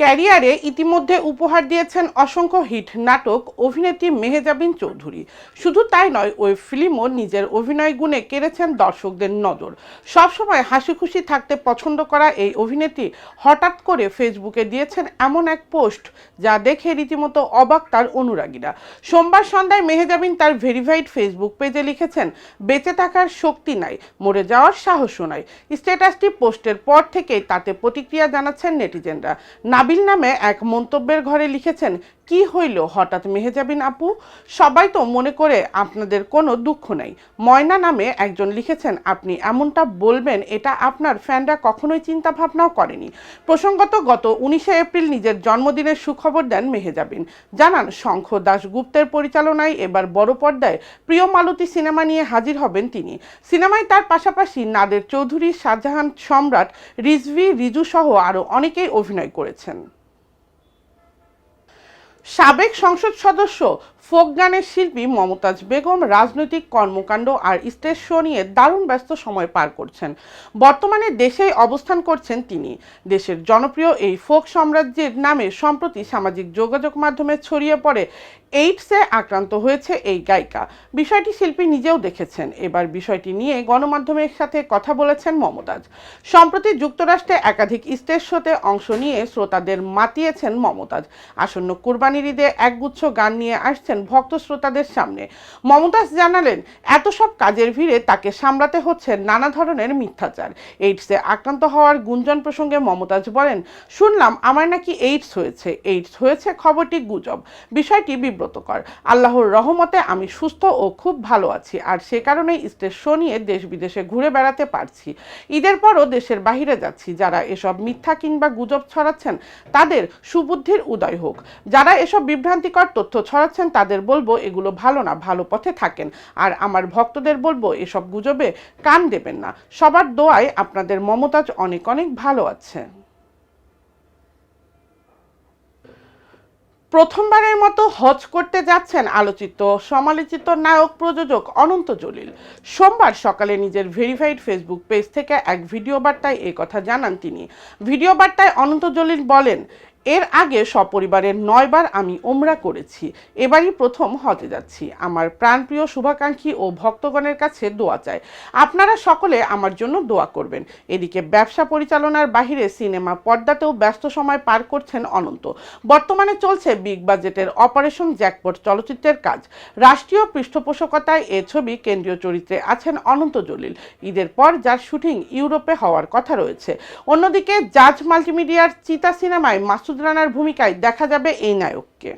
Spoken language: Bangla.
ক্যারিয়ারে ইতিমধ্যে উপহার দিয়েছেন অসংখ্য হিট নাটক অভিনেত্রী মেহেজাবিন চৌধুরী। শুধু তাই নয়, ওই ফিল্মও নিজের অভিনয় গুণে কেড়েছেন দর্শকদের নজর। সবসময় হাসি খুশি থাকতে পছন্দ করা এই অভিনেত্রী হঠাৎ করে ফেসবুকে দিয়েছেন এমন এক পোস্ট যা দেখে রীতিমতো অবাক তার অনুরাগীরা। সোমবার সন্ধ্যায় মেহেজাবিন তার ভেরিফাইড ফেসবুক পেজে লিখেছেন, বেঁচে থাকার শক্তি নাই, মরে যাওয়ার সাহসও নাই। স্ট্যাটাসটি পোস্টের পর থেকেই তাতে প্রতিক্রিয়া জানাচ্ছেন নেটিজেনরা। নাবিল নামে এক মন্তব্যের ঘরে লিখেছেন কি হইল? হঠাৎ মেহেজাবিন আপু? সবাই তো মনে করে আপনাদের কোনো দুঃখ নাই। ময়না নামে একজন লিখেছেন, আপনি এমনটা বলবেন, এটা আপনার ফ্যানরা কখনোই চিন্তা ভাবনাও করেনি। প্রসঙ্গত গত উনিশে এপ্রিল নিজের জন্মদিনের সুখবর দেন মেহেজাবিন। জানান, শঙ্খ দাশগুপ্তের পরিচালনায় এবার বড় পর্দায় প্রিয় মালতী সিনেমা নিয়ে হাজির হবেন তিনি। সিনেমায় তার পাশাপাশি নাদের চৌধুরী, শাহজাহান সম্রাট, রিজভি, রিজু সহ আরও অনেকেই অভিনয় করেছেন। সাবেক সংসদ সদস্য ফোক গানের শিল্পী মমতাজ বেগম রাজনৈতিক কর্মকাণ্ড আর স্টেজ শো নিয়ে দারুণ ব্যস্ত সময় পার করছেন। বর্তমানে দেশেই অবস্থান করছেন তিনি। দেশের জনপ্রিয় এই ফোক সাম্রাজ্যের নামে সম্প্রতি সামাজিক যোগাযোগ মাধ্যমে ছড়িয়ে পড়ে। এইডসে আক্রান্ত হয়েছে এই গায়িকা। বিষয়টি শিল্পী নিজেও দেখেছেন। এবার বিষয়টি নিয়ে গণমাধ্যমের সাথে কথা বলেছেন মমতাজ। সম্প্রতি যুক্তরাষ্ট্রে একাধিক স্টেজ শোতে অংশ নিয়ে শ্রোতাদের মাতিয়েছেন মমতাজ। আসন্ন কুরবানির ঈদে একগুচ্ছ গান নিয়ে আসছেন ভক্ত শ্রোতাদের সামনে। মমতাজ জানালেন, এত সব কাজের ভিড়ে তাকে সামলাতে হচ্ছে নানা ধরনের মিথ্যাচার। এইডসে আক্রান্ত হওয়ার গুঞ্জন প্রসঙ্গে মমতাজ বলেন, শুনলাম আমার নাকি এইডস হয়েছে। এইডস হয়েছে খবরটি গুজব। বিষয়টি বিব্রতকর। আল্লাহর রহমতে আমি সুস্থ ও খুব ভালো আছি। আর সে কারণেই স্টেজ শো নিয়ে দেশ বিদেশে ঘুরে বেড়াতে পারছি। ঈদের পরও দেশের বাহিরে যাচ্ছি। যারা এসব মিথ্যা কিংবা গুজব ছড়াচ্ছেন, তাদের সুবুদ্ধির উদয় হোক। যারা এসব বিভ্রান্তিকর তথ্য ছড়াচ্ছেন, তাদের বলব এগুলো ভালো না, ভালো পথে থাকেন। আর আমার ভক্তদের বলব এসব গুজবে কান দেবেন না। সবার দোয়ায় আপনাদের মমতাজ অনেক অনেক ভালো আছে। প্রথমবারের মতো হজ করতে যাচ্ছেন আলোচিত, সমালোচিত নায়ক, প্রযোজক অনন্ত জলিল। সোমবার সকালে নিজের ভেরিফাইড ফেসবুক পেজ থেকে এক ভিডিও বার্তায় কথা জানান তিনি। ভিডিও বার্তায় অনন্ত জলিল বলেন এর আগে সপরিবারের নয়বার আমি ওমরা করেছি। এবারই প্রথম হজে যাচ্ছি। আমার প্রাণপ্রিয় শুভাকাঙ্ক্ষী ও ভক্তগণের কাছে দোয়া চাই। আপনারা সকলে আমার জন্য দোয়া করবেন। এদিকে ব্যবসা পরিচালনার বাহিরে সিনেমা পর্দাতেও ব্যস্ত সময় পার করছেন অনন্ত। বর্তমানে চলছে বিগ বাজেটের অপারেশন জ্যাকপট চলচ্চিত্রের কাজ। রাষ্ট্রীয় পৃষ্ঠপোষকতায় এ ছবি কেন্দ্রীয় চরিত্রে আছেন অনন্ত জলিল। ঈদের পর যার শুটিং ইউরোপে হওয়ার কথা রয়েছে। অন্যদিকে জাজ মাল্টিমিডিয়ার চিতা সিনেমায় মাসুদ রানার ভূমিকায় দেখা যাবে এই নায়ককে।